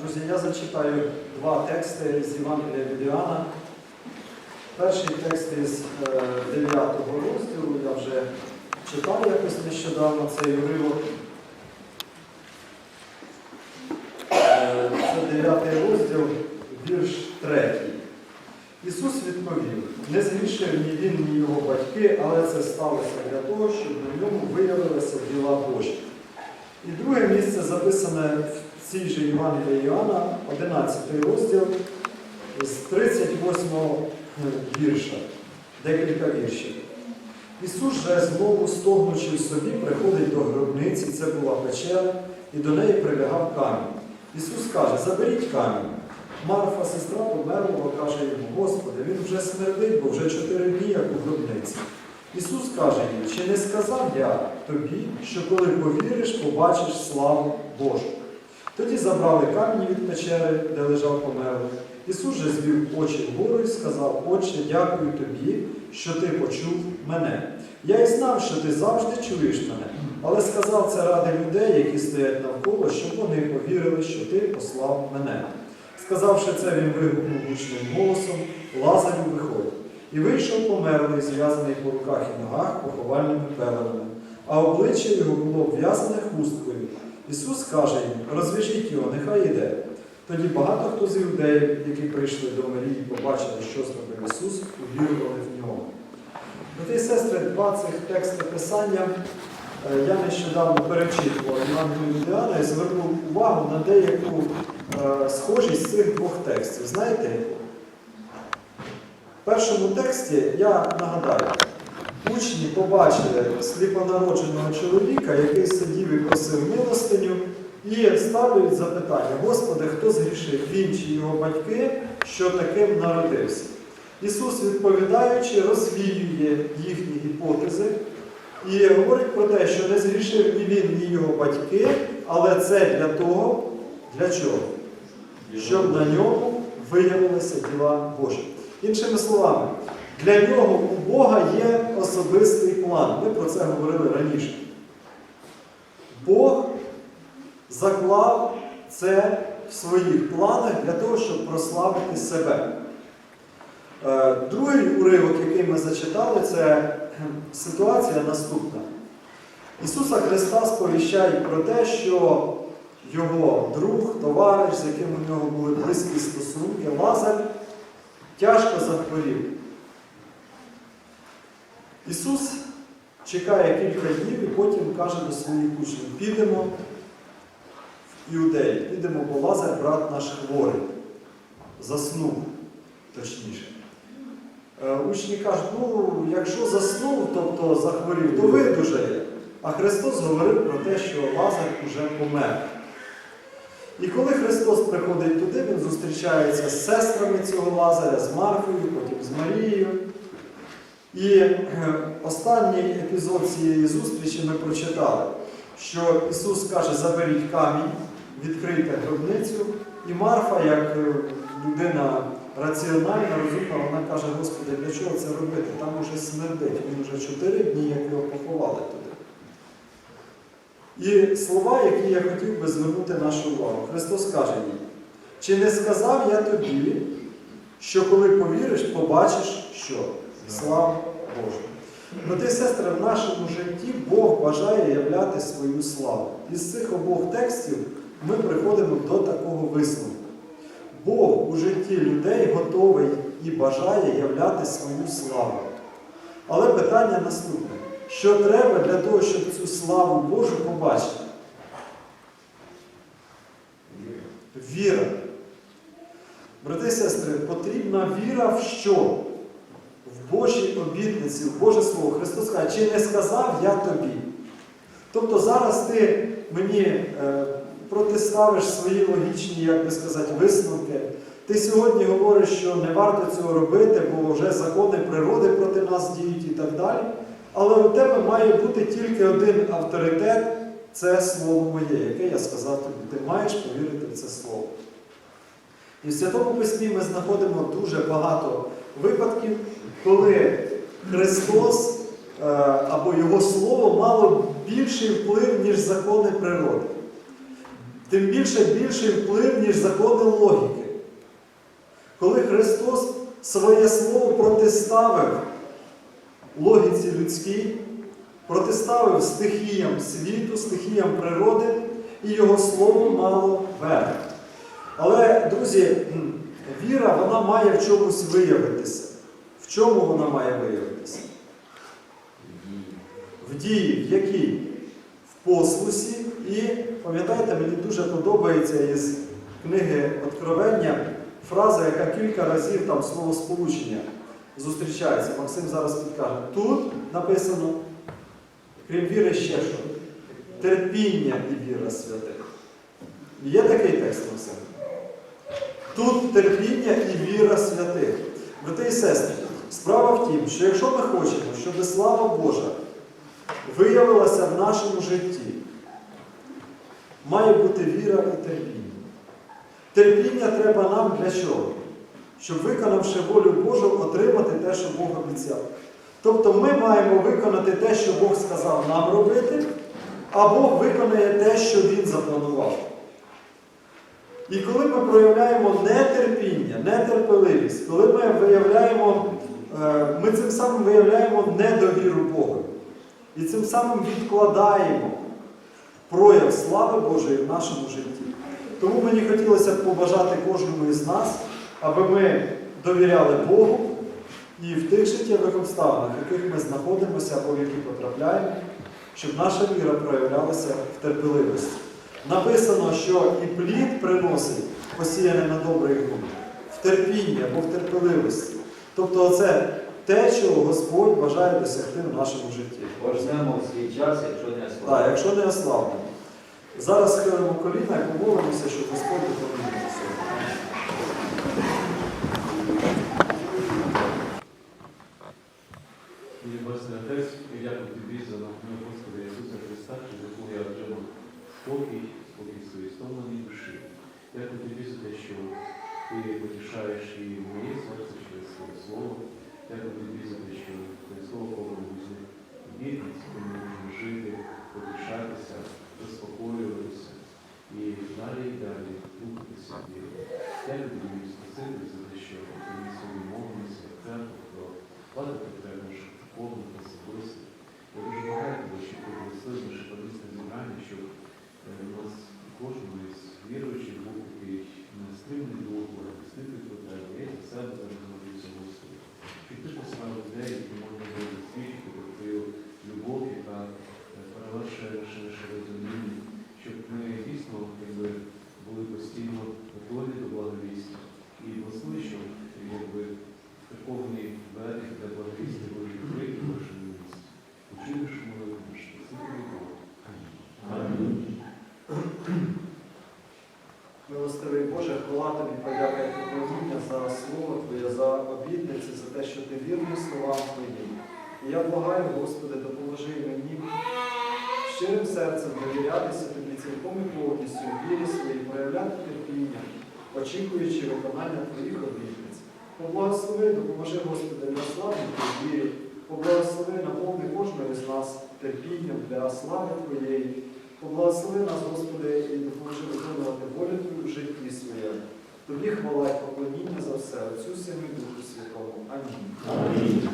Друзі, я зачитаю два тексти з Євангелія від Іоанна. Перший текст із 9 розділу, я вже читав якось нещодавно цей уривок. Е, Це 9 розділ, вірш 3. Ісус відповів, не згрішив ні він, ні його батьки, але це сталося для того, щоб на ньому виявилися діла Божі. І друге місце записане в цій же Євангелії Іоанна, 11 розділ, з 38 вірша, декілька віршів. Ісус же знову стогнучи в собі, приходить до гробниці, це була печера, і до неї прилягав камінь. Ісус каже, заберіть камінь. Марфа, сестра померлого, каже йому, Господи, він вже смердить, бо вже чотири дні, як у гробниці. Ісус каже їй, чи не сказав я тобі, що коли повіриш, побачиш славу Божу? Тоді забрали камінь від печери, де лежав померлий. Ісус же звів очі вгору і сказав, Отче, дякую тобі, що ти почув мене. Я й знав, що ти завжди чуєш мене, але сказав це ради людей, які стоять навколо, щоб вони повірили, що ти послав мене. Сказавши це, він вигукнув гучним голосом, Лазарю виходь. І вийшов померлий, зв'язаний по руках і ногах поховальними пеленами, а обличчя його було в'язане хусткою. Ісус каже їм, розв'яжіть його, нехай іде. Тоді багато хто з іудеїв, які прийшли до Марії, побачили, що зробив Ісус, увірували в нього. Брати і сестри, два цих тексти писання е, я нещодавно перечитував Євангелію Іоанна і звернув увагу на деяку е, схожість цих двох текстів. Знаєте, в першому тексті я нагадаю, учні побачили сліпонародженого чоловіка, який сидів і просив милостиню, і ставлять запитання, Господи, хто згрішив, він чи його батьки, що таким народився? Ісус, відповідаючи, розвіює їхні гіпотези і говорить про те, що не згрішив ні він, ні його батьки, але це для того, для чого? Щоб на ньому виявилися діла Божі. Іншими словами, для нього у Бога є особистий план. Ми про це говорили раніше. Бог заклав це в своїх планах для того, щоб прославити себе. Е, Другий уривок, який ми зачитали, це ситуація наступна. Ісуса Христа сповіщає про те, що його друг, товариш, з яким у нього були близькі стосунки, Лазар, тяжко захворів. Ісус чекає кілька днів і потім каже до своїх учнів, підемо в Іудеї, підемо, бо Лазар, брат наш хворий, заснув, точніше. Е, Учні кажуть, ну, якщо заснув, тобто захворів, то видужає. А Христос говорив про те, що Лазар уже помер. І коли Христос приходить туди, Він зустрічається з сестрами цього Лазаря, з Марфою, потім з Марією. І е, останній епізод цієї зустрічі ми прочитали, що Ісус каже, заберіть камінь, відкрийте гробницю. І Марфа, як е, людина раціональна, розумна, вона каже, Господи, для чого це робити? Там уже смердить, він вже чотири дні, як його поховали туди. І слова, які я хотів би звернути нашу увагу. Христос каже їй, чи не сказав я тобі, що коли повіриш, побачиш що? Слава Божу. Брати і сестри, в нашому житті Бог бажає являти свою славу. Із цих обох текстів ми приходимо до такого висновку. Бог у житті людей готовий і бажає являти свою славу. Але питання наступне. Що треба для того, щоб цю славу Божу побачити? Віра. Брати і сестри, потрібна віра в що? Божій обітниці, Боже Слово. Христос каже, чи не сказав я тобі? Тобто зараз ти мені е, протиставиш свої логічні, як би сказати, висновки. Ти сьогодні говориш, що не варто цього робити, бо вже закони природи проти нас діють і так далі. Але у тебе має бути тільки один авторитет це слово моє, яке я сказав тобі. Ти маєш повірити в це слово. І в Святому Письмі ми знаходимо дуже багато випадків, коли Христос е, або Його Слово мало більший вплив, ніж закони природи. тим більше більший вплив, ніж закони логіки. Коли Христос своє слово протиставив логіці людській, протиставив стихіям світу, стихіям природи, і його слово мало верх. Але, друзі, віра вона має в чомусь виявитися. В чому вона має виявитися? В дії, в якій? В послусі. І пам'ятаєте, мені дуже подобається із книги Откровення фраза, яка кілька разів там словосполучення зустрічається. Максим зараз підкаже. Тут написано, крім віри, ще що? Терпіння і віра святих. Є такий текст, Максим? Тут терпіння і віра святих. Брати і сестри, справа в тім, що якщо ми хочемо, щоб слава Божа виявилася в нашому житті, має бути віра і терпіння. Терпіння треба нам для чого? Щоб, виконавши волю Божу, отримати те, що Бог обіцяв. Тобто ми маємо виконати те, що Бог сказав нам робити, а Бог виконає те, що Він запланував. І коли ми проявляємо нетерпіння, нетерпеливість, коли ми виявляємо, е, ми цим самим виявляємо недовіру Богу. І цим самим відкладаємо прояв слави Божої в нашому житті. Тому мені хотілося б побажати кожному із нас, аби ми довіряли Богу і в тих життєвих обставинах, в яких ми знаходимося або в які потрапляємо, щоб наша віра проявлялася в терпеливості. Написано, що і плід приносить посіяне на добрий ґрунт, в терпінні або в терпеливості. Тобто це те, чого Господь бажає досягти в нашому житті. Пожнемо в свій час, якщо не Так, слава. якщо не ослаблено. Зараз схилимо коліна і помолимося, щоб Господь допоміг нас. І власне Отець, і дякую тобі за мого Господа Ісуса Христа, через якого я отримав спокій, спокій своїй стомленій душі. Дякую тобі за те, що ти потішаєш і моє серце через своє слово. Дякую тобі за те, що твоє слово повинно єдність, ми можемо жити, потішатися, заспокоюватися і далі і далі рухатися в вірі. Дякую тобі, Спасибі, за те, що ми молимося, то про Влада потрібно наших церковних особистих. Я дуже багато, що благословив наше помісне зібрання, щоб е, у нас кожного із віруючих був такий нестримний дух, захистити потребу. Я за себе зараз молюся, Господи. Щоб ти поставив людей, які можна буде свідчити про твою любов, яка е, перевершує наше наше розуміння, щоб ми дійсно якби, були постійно готові до благовістя. І благослови, щоб якби Двері для благовісти були відкриті в нашому місці. Учиниш молитву наш Спаситель Бог. Амінь. Милостивий Боже, хвала тобі, подяка і поклоніння за слово Твоє, за обітниці, за те, що ти вірний словам Твоїм. І я благаю, Господи, допоможи мені щирим серцем довірятися тобі цілком і повністю вірі своїй, проявляти терпіння, очікуючи виконання Твоїх обітниць. Поблагослови, допоможи, Господи, для слави Твоєї, поблагослови, наповни кожного з нас терпінням для слави Твоєї. Поблагослови нас, Господи, і допоможи виконувати волю Твою в житті своєму. Тобі хвала і поклоніння за все, Отцю Сину і Духу Святому. Амінь. Амінь.